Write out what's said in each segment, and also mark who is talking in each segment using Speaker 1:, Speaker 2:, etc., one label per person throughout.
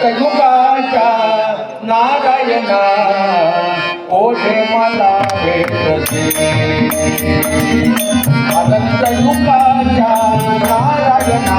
Speaker 1: कलुगाच्या नारायणा ओढे मला भेटसे अनंत युगाच्या नारायणा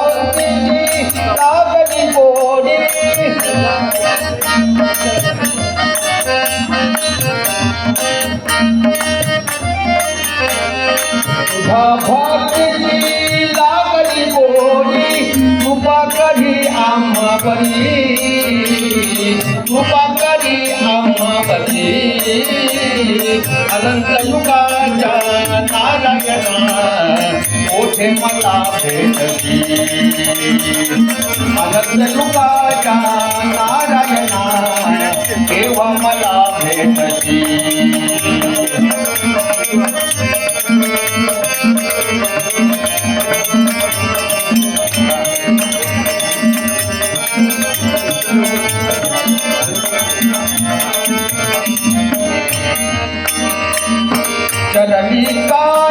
Speaker 1: कधी आम्हा करी. कृपा करी आम्हा करी. अनंत युगाच्या नारायणा ओठे मला भेटली. अनंत युगाच्या नारायणा मला I Amiga.